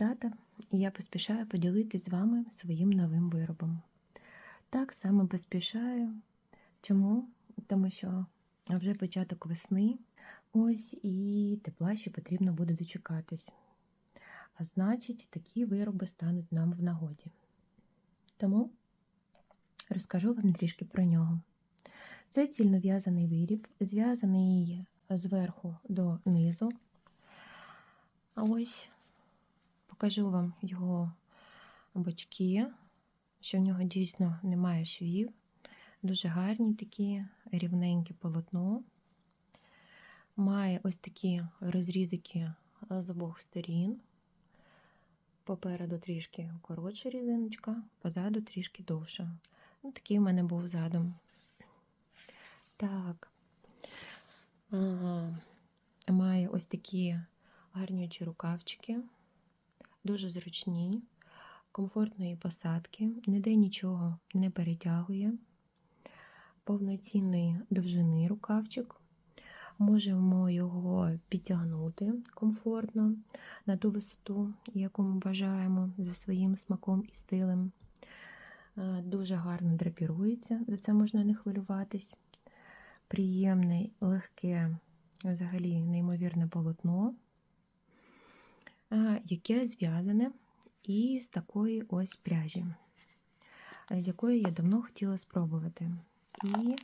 Тата, і я поспішаю поділитися з вами своїм новим виробом. Так саме поспішаю. Чому? Тому що вже початок весни, ось і тепла ще потрібно буде дочекатись. А значить, такі вироби стануть нам в нагоді. Тому розкажу вам трішки про нього. Це цільнов'язаний виріб, зв'язаний зверху до низу. Ось покажу вам його бочки, що в нього дійсно немає швів. Дуже гарні такі рівненьке полотно. Має ось такі розрізики з обох сторін. Попереду трішки коротша різиночка, позаду трішки довша. Ну, Такий в мене був задум. Так. Ага. Має ось такі гарнючі рукавчики, дуже зручні, комфортної посадки, ніде нічого не перетягує, повноцінної довжини рукавчик. Можемо його підтягнути комфортно на ту висоту, яку ми бажаємо за своїм смаком і стилем. Дуже гарно драпірується, за це можна не хвилюватись. Приємне, легке, взагалі неймовірне полотно яке зв'язане із такої ось пряжі, з якої я давно хотіла спробувати. І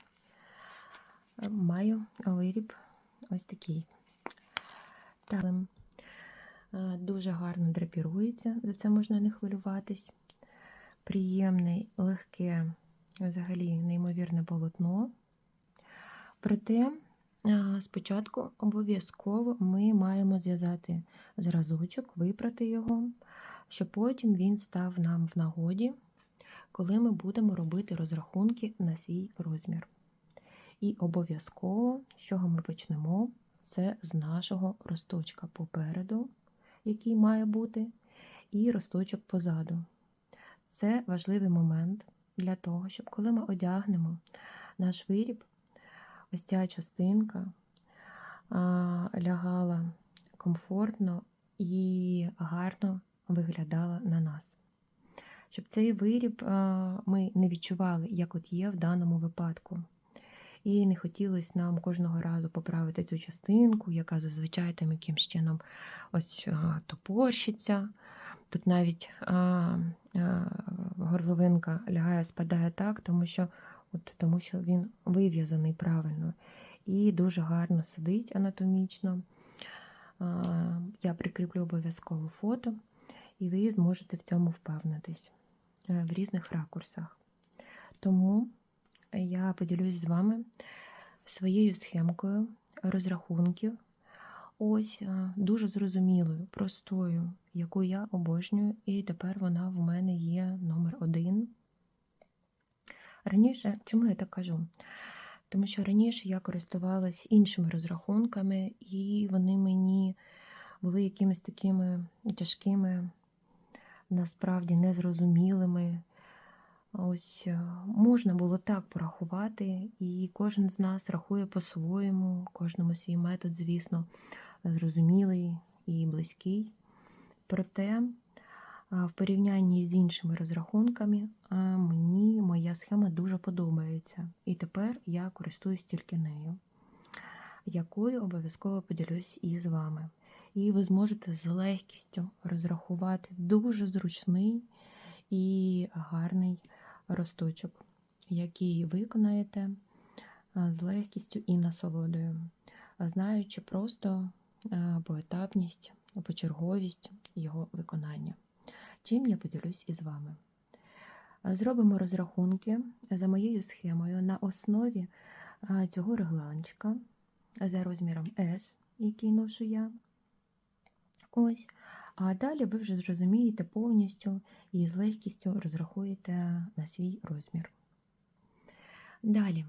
маю виріб ось такий. Так, дуже гарно драпірується, за це можна не хвилюватись. Приємне, легке, взагалі неймовірне полотно. Проте Спочатку обов'язково ми маємо зв'язати зразочок, випрати його, щоб потім він став нам в нагоді, коли ми будемо робити розрахунки на свій розмір. І обов'язково, з чого ми почнемо, це з нашого росточка попереду, який має бути, і росточок позаду. Це важливий момент для того, щоб коли ми одягнемо наш виріб ось ця частинка лягала комфортно і гарно виглядала на нас. Щоб цей виріб ми не відчували, як от є в даному випадку. І не хотілося нам кожного разу поправити цю частинку, яка зазвичай там якимсь чином ось топорщиться. Тут навіть а, а, горловинка лягає, спадає так, тому що от, тому що він вив'язаний правильно і дуже гарно сидить анатомічно. Я прикріплю обов'язково фото, і ви зможете в цьому впевнитись е, в різних ракурсах. Тому я поділюсь з вами своєю схемкою розрахунків. Ось е, дуже зрозумілою, простою, яку я обожнюю, і тепер вона в мене є номер один. Раніше, чому я так кажу? Тому що раніше я користувалась іншими розрахунками, і вони мені були якимись такими тяжкими, насправді незрозумілими. Ось е, можна було так порахувати, і кожен з нас рахує по-своєму, кожному свій метод, звісно, зрозумілий і близький. Проте в порівнянні з іншими розрахунками, мені моя схема дуже подобається. І тепер я користуюсь тільки нею, якою обов'язково поділюсь і з вами. І ви зможете з легкістю розрахувати дуже зручний і гарний росточок, який виконаєте з легкістю і насолодою, знаючи просто поетапність, почерговість його виконання чим я поділюсь із вами. Зробимо розрахунки за моєю схемою на основі цього регланчика за розміром S, який ношу я. Ось. А далі ви вже зрозумієте повністю і з легкістю розрахуєте на свій розмір. Далі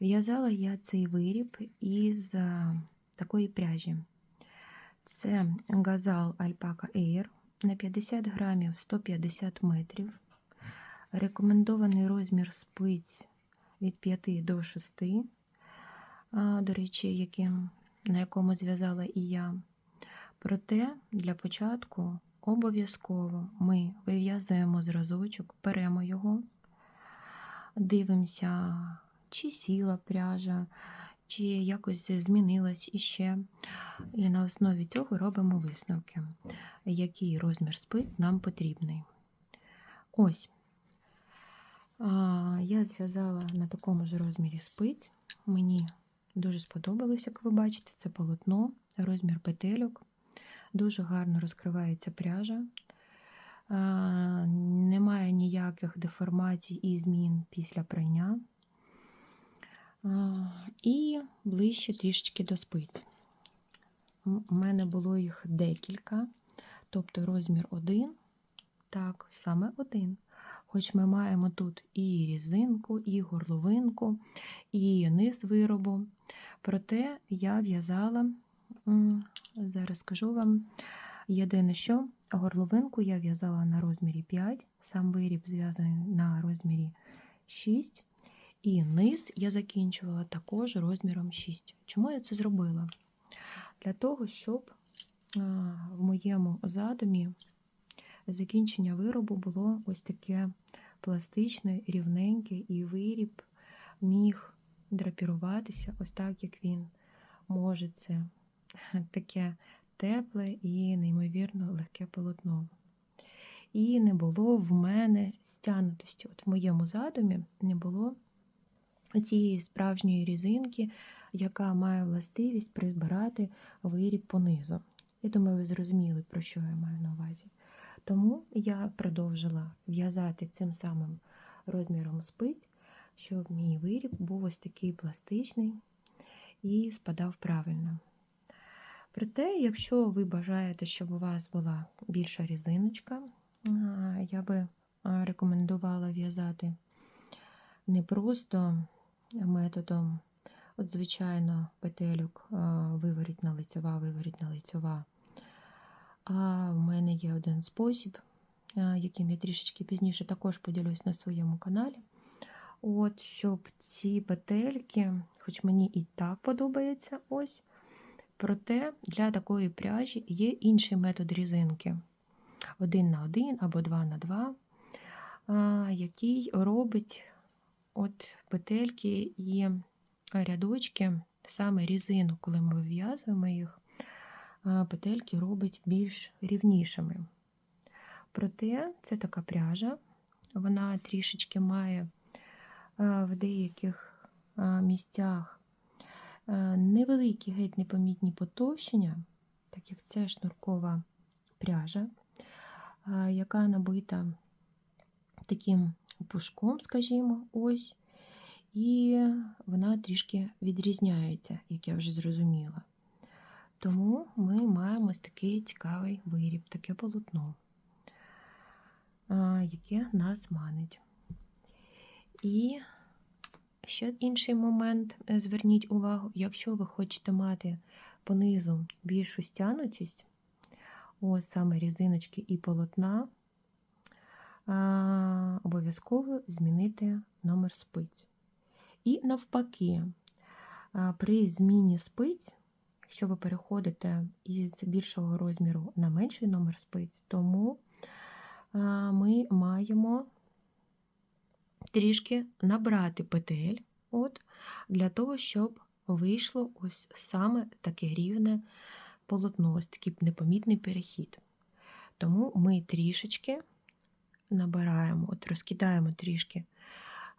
в'язала я цей виріб із такої пряжі. Це газал Alpaca Air на 50 грамів 150 метрів. Рекомендований розмір спиць від 5 до 6. До речі, яким на якому зв'язала і я. Проте для початку обов'язково ми вив'язуємо зразочок, беремо його, дивимося, чи сіла пряжа, чи якось змінилась іще. І на основі цього робимо висновки, який розмір спиць нам потрібний. Ось. Я зв'язала на такому ж розмірі спиць. Мені дуже сподобалось, як ви бачите, це полотно, розмір петельок. Дуже гарно розкривається пряжа. Немає ніяких деформацій і змін після прання. І ближче трішечки до спиць. У мене було їх декілька, тобто розмір один, так, саме один. Хоч ми маємо тут і різинку, і горловинку, і низ виробу. Проте я в'язала, зараз скажу вам, єдине, що горловинку я в'язала на розмірі 5, сам виріб зв'язаний на розмірі 6, і низ я закінчувала також розміром 6. Чому я це зробила? Для того, щоб в моєму задумі закінчення виробу було ось таке пластичне, рівненьке, і виріб міг драпіруватися, ось так, як він може. Це таке тепле і, неймовірно, легке полотно. І не було в мене стянутості. От в моєму задумі не було цієї справжньої різинки, яка має властивість призбирати виріб понизу. Я думаю, ви зрозуміли, про що я маю на увазі. Тому я продовжила в'язати цим самим розміром спиць, щоб мій виріб був ось такий пластичний і спадав правильно. Проте, якщо ви бажаєте, щоб у вас була більша різиночка, я би рекомендувала в'язати не просто методом, от, звичайно, петелюк виворітна лицьова, виворітна лицьова. А в мене є один спосіб, яким я трішечки пізніше також поділюсь на своєму каналі. От, Щоб ці петельки, хоч мені і так подобається, ось, проте для такої пряжі є інший метод різинки. Один на один або два на два, який робить от петельки і рядочки, саме різину, коли ми вив'язуємо їх, петельки робить більш рівнішими. Проте це така пряжа, вона трішечки має в деяких місцях невеликі геть непомітні потовщення, так як це шнуркова пряжа, яка набита таким пушком, скажімо, ось, і вона трішки відрізняється, як я вже зрозуміла. Тому ми маємо ось такий цікавий виріб, таке полотно, яке нас манить. І ще інший момент, е, зверніть увагу, якщо ви хочете мати понизу більшу стянутість, ось саме різиночки і полотна, обов'язково змінити номер спиць. І навпаки, при зміні спиць, якщо ви переходите із більшого розміру на менший номер спиць, тому ми маємо трішки набрати петель от, для того, щоб вийшло ось саме таке рівне полотно, ось такий непомітний перехід. Тому ми трішечки набираємо, от розкидаємо трішки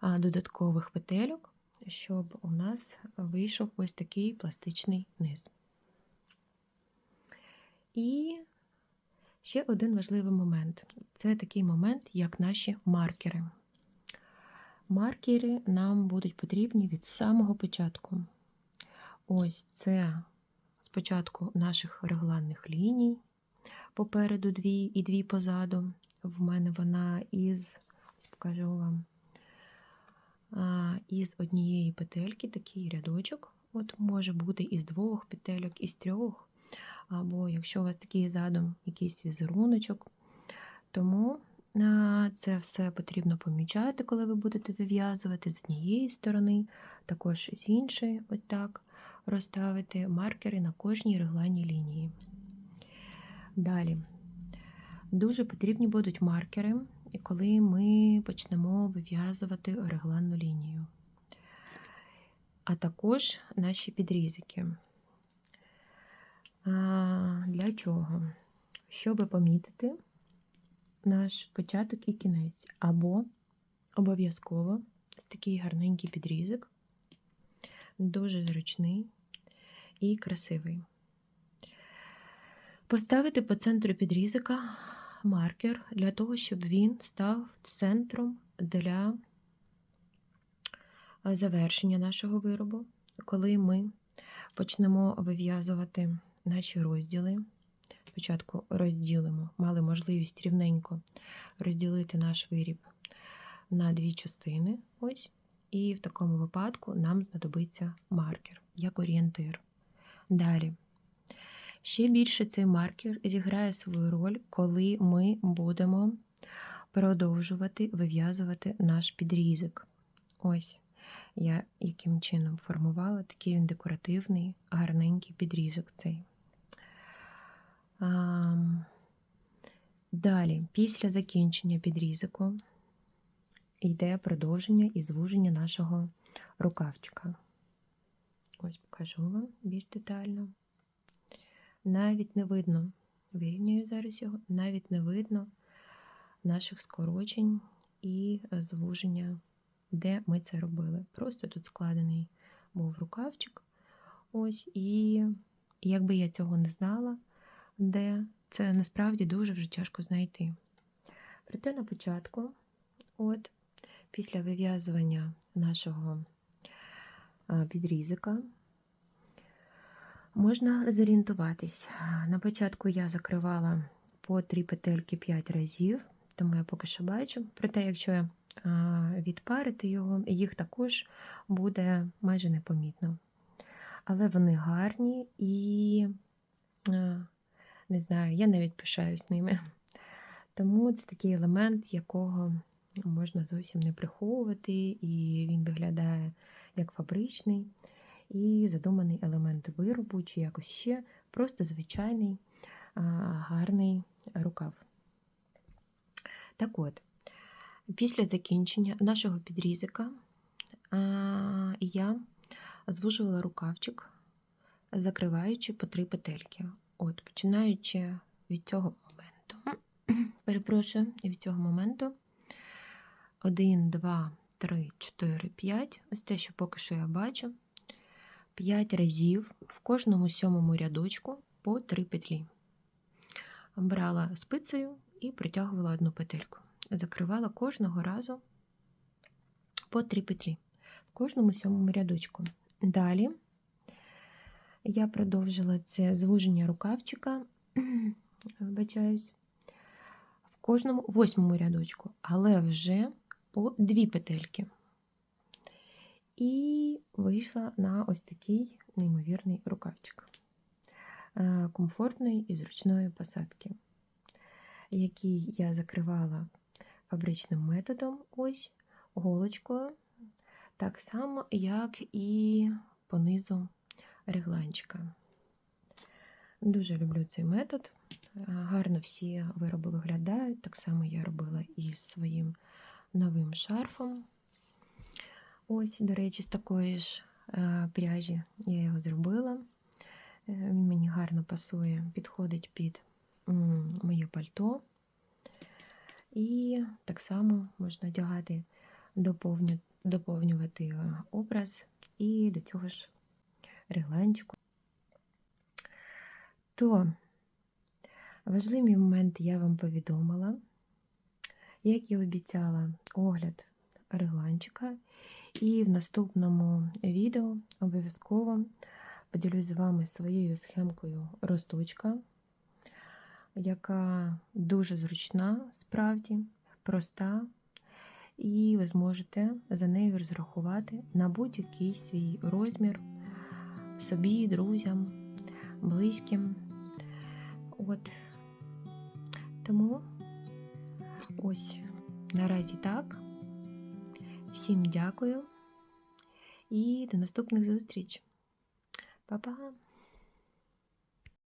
додаткових петельок, щоб у нас вийшов ось такий пластичний низ. І ще один важливий момент це такий момент, як наші маркери. Маркери нам будуть потрібні від самого початку. Ось це спочатку наших регланних ліній, попереду дві і дві позаду. В мене вона із, покажу вам, із однієї петельки такий рядочок. От Може бути із двох петельок, із трьох. Або якщо у вас такий задум, якийсь візеруночок. Тому це все потрібно помічати, коли ви будете вив'язувати з однієї сторони, також з іншої, ось так. розставити маркери на кожній регланній лінії. Далі. Дуже потрібні будуть маркери, коли ми почнемо вив'язувати регланну лінію, а також наші підрізики. Для чого? Щоб помітити наш початок і кінець, або обов'язково такий гарненький підрізок, дуже зручний і красивий. Поставити по центру підрізика маркер для того, щоб він став центром для завершення нашого виробу, коли ми почнемо вив'язувати наші розділи. Спочатку розділимо, мали можливість рівненько розділити наш виріб на дві частини. Ось, І в такому випадку нам знадобиться маркер як орієнтир. Далі. Ще більше цей маркер зіграє свою роль, коли ми будемо продовжувати вив'язувати наш підрізок. Ось я яким чином формувала такий він декоративний, гарненький підрізок цей. Далі, після закінчення підрізку, йде продовження і звуження нашого рукавчика. Ось покажу вам більш детально. Навіть не видно, вирівнюю зараз його, навіть не видно наших скорочень і звуження, де ми це робили. Просто тут складений був рукавчик. Ось, і якби я цього не знала, де це насправді дуже вже тяжко знайти. Проте на початку, от, після вив'язування нашого підрізика, можна зорієнтуватись. На початку я закривала по 3 петельки 5 разів, тому я поки що бачу. Проте, якщо я відпарити його, їх також буде майже непомітно. Але вони гарні і, не знаю, я навіть пишаюсь ними. Тому це такий елемент, якого можна зовсім не приховувати, і він виглядає як фабричний і задуманий елемент виробу, чи якось ще просто звичайний гарний рукав. Так от, після закінчення нашого підрізика я звужувала рукавчик, закриваючи по три петельки. От, Починаючи від цього моменту, перепрошую, від цього моменту 1, 2, 3, 4, 5. Ось те, що поки що я бачу. 5 разів в кожному сьомому рядочку по 3 петлі. Брала спицею і притягувала одну петельку. Закривала кожного разу по 3 петлі в кожному сьомому рядочку. Далі я продовжила це звуження рукавчика, вибачаюсь, в кожному восьмому рядочку, але вже по дві петельки. І вийшла на ось такий неймовірний рукавчик е, комфортної і зручної посадки, який я закривала фабричним методом, ось голочкою, так само, як і по низу регланчика. Дуже люблю цей метод. Е, гарно всі вироби виглядають. Так само я робила і своїм новим шарфом. Ось, до речі, з такої ж е, пряжі я його зробила. Е, він мені гарно пасує, підходить під моє пальто. І так само можна одягати, доповню, доповнювати е, образ і до цього ж регланчику. То важливий момент я вам повідомила, як і обіцяла огляд регланчика. І в наступному відео обов'язково поділюсь з вами своєю схемкою росточка, яка дуже зручна, справді, проста, і ви зможете за нею розрахувати на будь-який свій розмір собі, друзям, близьким. От. Тому ось наразі так. Всім дякую і до наступних зустріч! Па-па!